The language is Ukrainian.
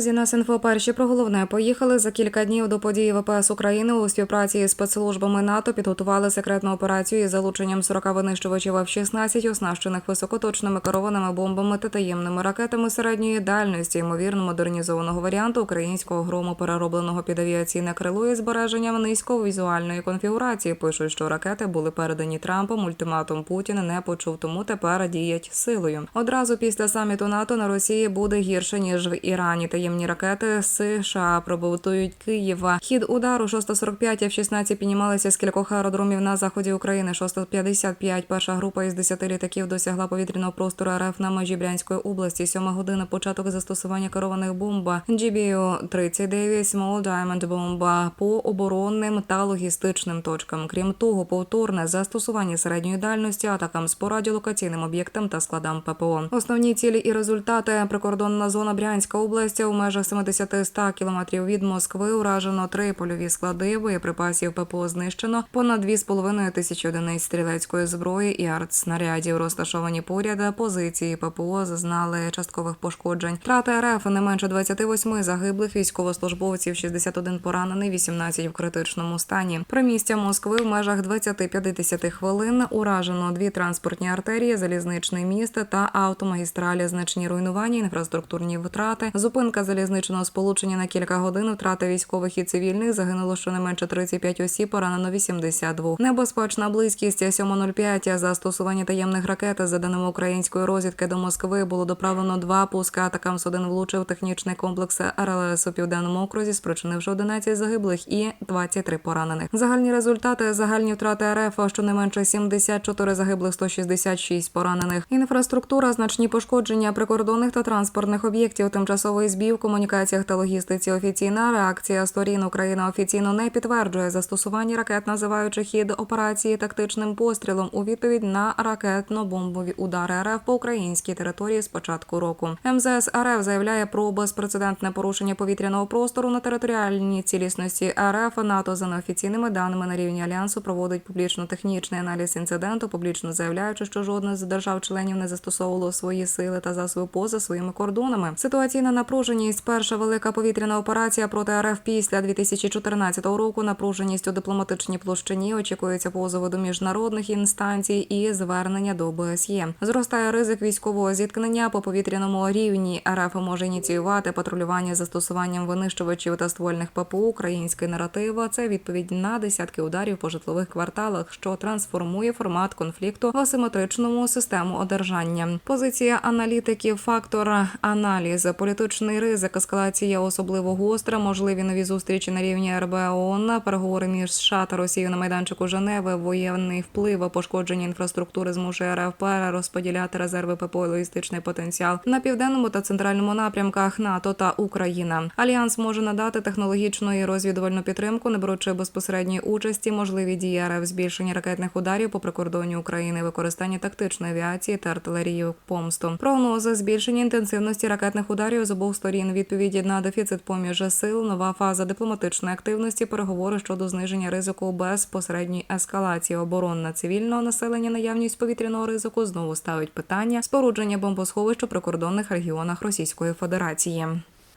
Друзі, нас інфо перші про головне поїхали за кілька днів до події ВПС України у співпраці з спецслужбами НАТО підготували секретну операцію із залученням 40 винищувачів F-16, оснащених високоточними керованими бомбами та таємними ракетами середньої дальності, ймовірно модернізованого варіанту українського грому, переробленого під авіаційне крило із збереженням низьковізуальної конфігурації. Пишуть, що ракети були передані Трампом. Ультиматум Путін не почув, тому тепер діять силою. Одразу після саміту НАТО на Росії буде гірше ніж в Ірані. Таємні ракети США пробутують Києва. Хід удару 645 F-16 піднімалися з кількох аеродромів на заході України. 655 перша група із 10 літаків досягла повітряного простору РФ на межі Брянської області. Сьома година початок застосування керованих бомб GBU-39 Small Diamond бомба по оборонним та логістичним точкам. Крім того, повторне застосування середньої дальності атакам з радіолокаційним об'єктам та складам ППО. Основні цілі і результати прикордонна зона Брянська область у межах 70-100 кілометрів від Москви уражено три польові склади боєприпасів ППО знищено понад 2,5 тисячі одиниць стрілецької зброї і артснарядів розташовані поряд. Позиції ППО зазнали часткових пошкоджень. Трати РФ не менше 28 загиблих військовослужбовців, 61 поранений, 18 в критичному стані. Примістя Москви в межах 20-50 хвилин уражено дві транспортні артерії, залізничний міст та автомагістралі. Значні руйнування, інфраструктурні втрати, зупинка залізничного сполучення на кілька годин, втрати військових і цивільних. Загинуло щонайменше 35 осіб, поранено 82. Небезпечна близькість 7.05. Застосування таємних ракет за даними української розвідки до Москви було доправлено два пуска. Атакам з один влучив технічний комплекс РЛС у південному окрузі, спричинивши 11 загиблих і 23 поранених. Загальні результати загальні втрати РФ щонайменше 74 загиблих, 166 поранених. Інфраструктура, значні пошкодження прикордонних та транспортних об'єктів, тимчасовий збій в комунікаціях та логістиці. Офіційна реакція сторін Україна офіційно не підтверджує застосування ракет, називаючи хід операції тактичним пострілом у відповідь на ракетно-бомбові удари РФ по українській території з початку року. МЗС РФ заявляє про безпрецедентне порушення повітряного простору на територіальній цілісності РФ. НАТО за неофіційними даними на рівні альянсу проводить публічно-технічний аналіз інциденту, публічно заявляючи, що жодна з держав-членів не застосовувало свої сили та засоби поза своїми кордонами. Ситуаційна напруженість. Перша велика повітряна операція проти РФ після 2014 року. Напруженість у дипломатичній площині очікується позови до міжнародних інстанцій і звернення до ОБСЄ. Зростає ризик військового зіткнення по повітряному рівні. РФ може ініціювати патрулювання застосуванням винищувачів та ствольних ППО. Український наратив це відповідь на десятки ударів по житлових кварталах, що трансформує формат конфлікту в асиметричному систему одержання. Позиція аналітиків, фактор аналіз, політичний ризик, ескалація особливо гостра, можливі нові зустрічі на рівні РБ ООН, переговори між США та Росією на майданчику Женеви, воєнний вплив, пошкодження інфраструктури змушує РФ перерозподіляти резерви ППО і логістичний потенціал на південному та центральному напрямках НАТО та Україна. Альянс може надати технологічну і розвідувальну підтримку, не беручи безпосередньої участі, можливі дії РФ збільшення ракетних ударів по прикордонні України, використання тактичної авіації та артилерії помсту. Прогнози збільшення інтенсивності ракетних ударів з обох сторін. Відповіді на дефіцит поміж сил, нова фаза дипломатичної активності, переговори щодо зниження ризику безпосередньої ескалації оборонна цивільного населення, наявність повітряного ризику знову ставить питання спорудження бомбосховищ у прикордонних регіонах Російської Федерації.